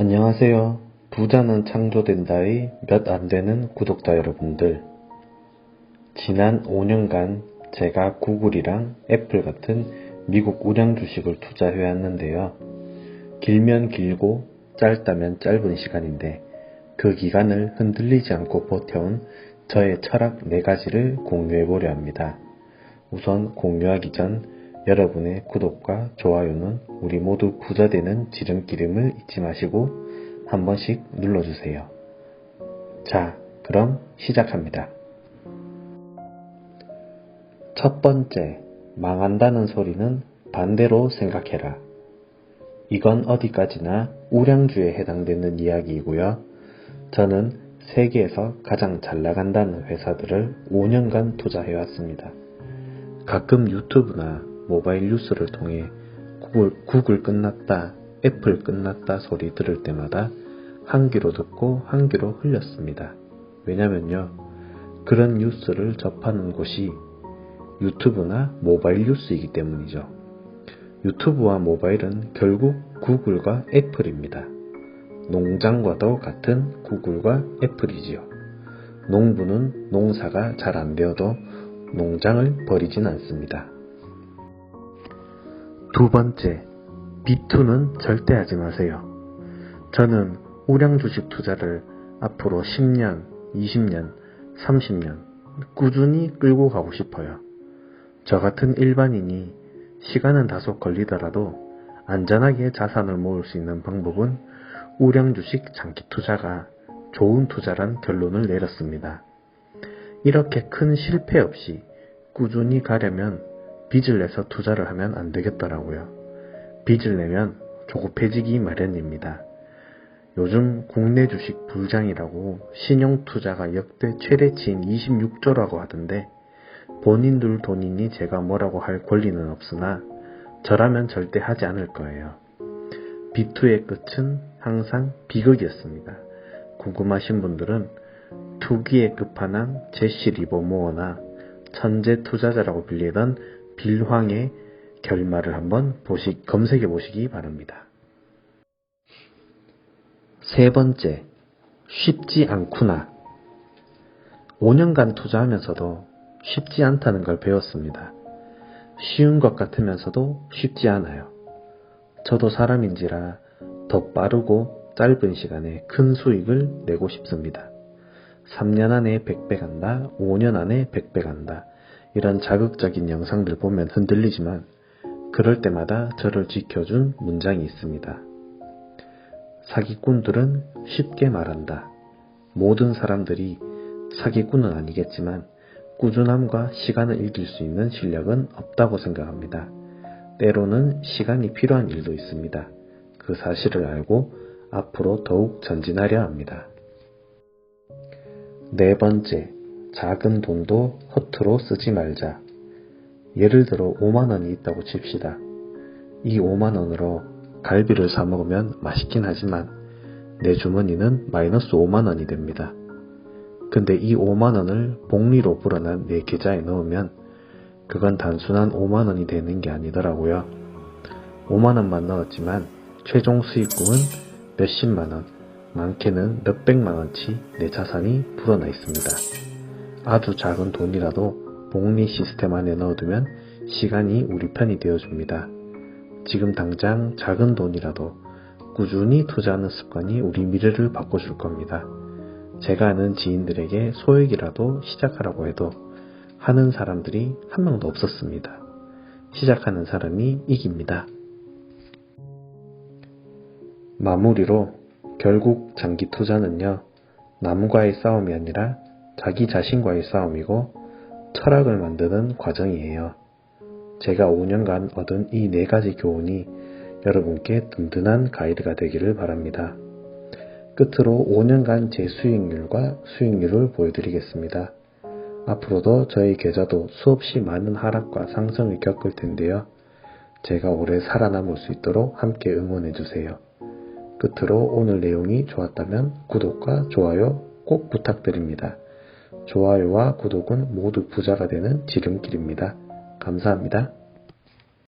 안녕하세요. 부자는 창조된다의 몇 안 되는 구독자 여러분들. 지난 5년간 제가 구글이랑 애플 같은 미국 우량 주식을 투자해 왔는데요. 길면 길고 짧다면 짧은 시간인데 그 기간을 흔들리지 않고 버텨온 저의 철학 4가지를 공유해 보려 합니다. 우선 공유하기 전 여러분의 구독과 좋아요는 우리 모두 부자 되는 지름기름을 잊지 마시고 한 번씩 눌러주세요. 자, 그럼 시작합니다. 첫 번째, 망한다는 소리는 반대로 생각해라. 이건 어디까지나 우량주에 해당되는 이야기이고요. 저는 세계에서 가장 잘 나간다는 회사들을 5년간 투자해왔습니다. 가끔 유튜브나 모바일 뉴스를 통해 구글, 구글 끝났다, 애플 끝났다 소리 들을 때마다 한 귀로 듣고 한 귀로 흘렸습니다. 왜냐면요. 그런 뉴스를 접하는 곳이 유튜브나 모바일 뉴스이기 때문이죠. 유튜브와 모바일은 결국 구글과 애플입니다. 농장과도 같은 구글과 애플이지요. 농부는 농사가 잘 안 되어도 농장을 버리진 않습니다. 두 번째, B2는 절대 하지 마세요. 저는 우량 주식 투자를 앞으로 10년, 20년, 30년 꾸준히 끌고 가고 싶어요. 저 같은 일반인이 시간은 다소 걸리더라도 안전하게 자산을 모을 수 있는 방법은 우량 주식 장기 투자가 좋은 투자란 결론을 내렸습니다. 이렇게 큰 실패 없이 꾸준히 가려면 빚을 내서 투자를 하면 안 되겠더라고요. 빚을 내면 조급해지기 마련입니다. 요즘 국내 주식 불장이라고 신용 투자가 역대 최대치인 26조라고 하던데 본인들 돈이니 제가 뭐라고 할 권리는 없으나 저라면 절대 하지 않을 거예요. B2의 끝은 항상 비극이었습니다. 궁금하신 분들은 투기의 끝판왕 제시 리버모어나 천재 투자자라고 불리던 빌황의 결말을 한번 보시, 검색해 보시기 바랍니다. 세 번째, 쉽지 않구나. 5년간 투자하면서도 쉽지 않다는 걸 배웠습니다. 쉬운 것 같으면서도 쉽지 않아요. 저도 사람인지라 더 빠르고 짧은 시간에 큰 수익을 내고 싶습니다. 3년 안에 100배 간다, 5년 안에 100배 간다. 이런 자극적인 영상들 보면 흔들리지만 그럴 때마다 저를 지켜준 문장이 있습니다. 사기꾼들은 쉽게 말한다. 모든 사람들이 사기꾼은 아니겠지만 꾸준함과 시간을 이길 수 있는 실력은 없다고 생각합니다. 때로는 시간이 필요한 일도 있습니다. 그 사실을 알고 앞으로 더욱 전진하려 합니다. 네 번째, 작은 돈도 허투루 쓰지 말자. 예를 들어 5만원이 있다고 칩시다. 이 5만원으로 갈비를 사 먹으면 맛있긴 하지만 내 주머니는 마이너스 5만원이 됩니다. 근데 이 5만원을 복리로 불어난 내 계좌에 넣으면 그건 단순한 5만원이 되는 게 아니더라고요. 5만원만 넣었지만 최종 수익금은 몇십만원, 많게는 몇백만원치 내 자산이 불어나 있습니다. 아주 작은 돈이라도 복리 시스템 안에 넣어두면 시간이 우리 편이 되어줍니다. 지금 당장 작은 돈이라도 꾸준히 투자하는 습관이 우리 미래를 바꿔줄 겁니다. 제가 아는 지인들에게 소액이라도 시작하라고 해도 하는 사람들이 한 명도 없었습니다. 시작하는 사람이 이깁니다. 마무리로 결국 장기 투자는요, 남과의 싸움이 아니라 자기 자신과의 싸움이고 철학을 만드는 과정이에요. 제가 5년간 얻은 이 네 가지 교훈이 여러분께 든든한 가이드가 되기를 바랍니다. 끝으로 5년간 제 수익률과 수익률을 보여드리겠습니다. 앞으로도 저희 계좌도 수없이 많은 하락과 상승을 겪을 텐데요. 제가 오래 살아남을 수 있도록 함께 응원해주세요. 끝으로 오늘 내용이 좋았다면 구독과 좋아요 꼭 부탁드립니다. 좋아요와 구독은 모두 부자가 되는 지름길입니다. 감사합니다.